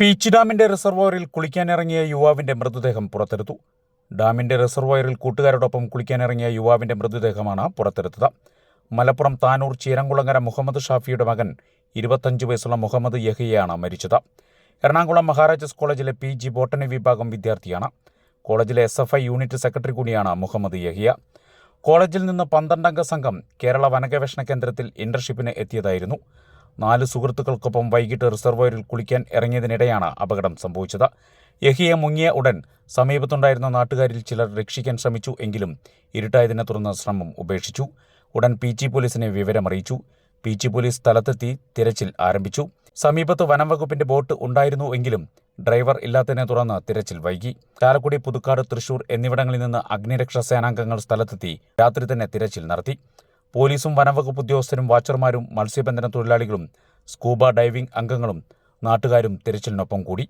Peach ഡാമിന്റെ റിസർവോയറിൽ കുളിക്കാനിറങ്ങിയ യുവാവിന്റെ മൃതദേഹം പുറത്തെടുത്തു. ഡാമിന്റെ റിസർവോയറിൽ കൂട്ടുകാരോടൊപ്പം കുളിക്കാനിറങ്ങിയ യുവാവിന്റെ മൃതദേഹമാണ് പുറത്തെടുത്തത്. മലപ്പുറം താനൂർ ചീരംകുളങ്ങര മുഹമ്മദ് ഷാഫിയുടെ മകൻ ഇരുപത്തഞ്ച് വയസ്സുള്ള മുഹമ്മദ് യഹിയാണ് മരിച്ചത്. എറണാകുളം മഹാരാജാസ് കോളേജിലെ പി ജി ബോട്ടണി വിഭാഗം വിദ്യാർത്ഥിയാണ്. കോളേജിലെ S F I unit secretary കൂടിയാണ് മുഹമ്മദ് യഹിയ. കോളേജിൽ നിന്ന് പന്ത്രണ്ടംഗ സംഘം കേരള വനഗവേഷണ കേന്ദ്രത്തിൽ ഇന്റർഷിപ്പിന് എത്തിയതായിരുന്നു. നാല് സുഹൃത്തുക്കൾക്കൊപ്പം വൈകിട്ട് റിസർവോയറിൽ കുളിക്കാൻ ഇറങ്ങിയതിനിടെയാണ് അപകടം സംഭവിച്ചത്. യഹിയെ മുങ്ങിയ ഉടൻ സമീപത്തുണ്ടായിരുന്ന നാട്ടുകാരിൽ ചിലർ രക്ഷിക്കാൻ ശ്രമിച്ചു എങ്കിലും ഇരുട്ടായതിനെ തുടർന്ന് ശ്രമം ഉപേക്ഷിച്ചു. ഉടൻ പി ജി പോലീസിനെ വിവരമറിയിച്ചു. പി ജി പോലീസ് സ്ഥലത്തെത്തി തിരച്ചിൽ ആരംഭിച്ചു. സമീപത്ത് വനം വകുപ്പിന്റെ ബോട്ട് ഉണ്ടായിരുന്നു എങ്കിലും ഡ്രൈവർ ഇല്ലാത്തതിനെ തുടർന്ന് തിരച്ചിൽ വൈകി. ചാലക്കുടി പുതുക്കാട് തൃശൂർ എന്നിവിടങ്ങളിൽ നിന്ന് അഗ്നിരക്ഷാ സേനാംഗങ്ങൾ സ്ഥലത്തെത്തി രാത്രി തന്നെ തിരച്ചിൽ നടത്തി. പോലീസും വനംവകുപ്പ് ഉദ്യോഗസ്ഥരും വാച്ചർമാരും മത്സ്യബന്ധന തൊഴിലാളികളും സ്കൂബ ഡൈവിംഗ് അംഗങ്ങളും നാട്ടുകാരും തിരച്ചിലിനൊപ്പം കൂടി.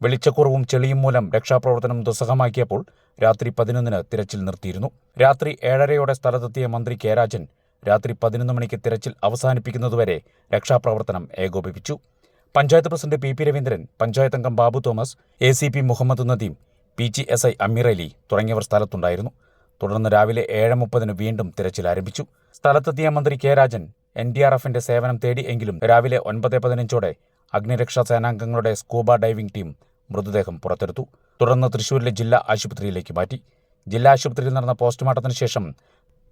വെളിച്ചക്കുറവും ചെളിയും മൂലം രക്ഷാപ്രവർത്തനം ദുസ്സഹമാക്കിയപ്പോൾ രാത്രി പതിനൊന്നിന് തിരച്ചിൽ നിർത്തിയിരുന്നു. രാത്രി ഏഴരയോടെ സ്ഥലത്തെത്തിയ മന്ത്രി കെ രാജൻ രാത്രി പതിനൊന്ന് മണിക്ക് തിരച്ചിൽ അവസാനിപ്പിക്കുന്നതുവരെ രക്ഷാപ്രവർത്തനം ഏകോപിപ്പിച്ചു. Panchayat president P P Raveendran panchayat അംഗം Babu Thomas A C P Muhammad Nadeem P G S I Ameer Ali തുടങ്ങിയവർ സ്ഥലത്തുണ്ടായിരുന്നു. തുടർന്ന് രാവിലെ ഏഴ് മുപ്പതിന് വീണ്ടും തിരച്ചിൽ ആരംഭിച്ചു. സ്ഥലത്തെത്തിയ മന്ത്രി K Rajan N D R എഫിന്റെ സേവനം തേടി എങ്കിലും രാവിലെ ഒൻപത് പതിനഞ്ചോടെ അഗ്നിരക്ഷാ സേനാംഗങ്ങളുടെ സ്കൂബ ഡൈവിംഗ് ടീം മൃതദേഹം പുറത്തെടുത്തു. തുടർന്ന് തൃശൂരിലെ ജില്ലാ ആശുപത്രിയിലേക്ക് മാറ്റി. ജില്ലാ ആശുപത്രിയിൽ നടന്ന പോസ്റ്റ്മോർട്ടത്തിന് ശേഷം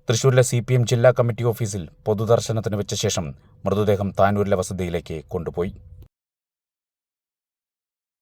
തൃശൂരിലെ സി പി എം ജില്ലാ കമ്മിറ്റി ഓഫീസിൽ പൊതുദർശനത്തിന് വെച്ച ശേഷം മൃതദേഹം താനൂരിലെ വസതിയിലേക്ക് കൊണ്ടുപോയി.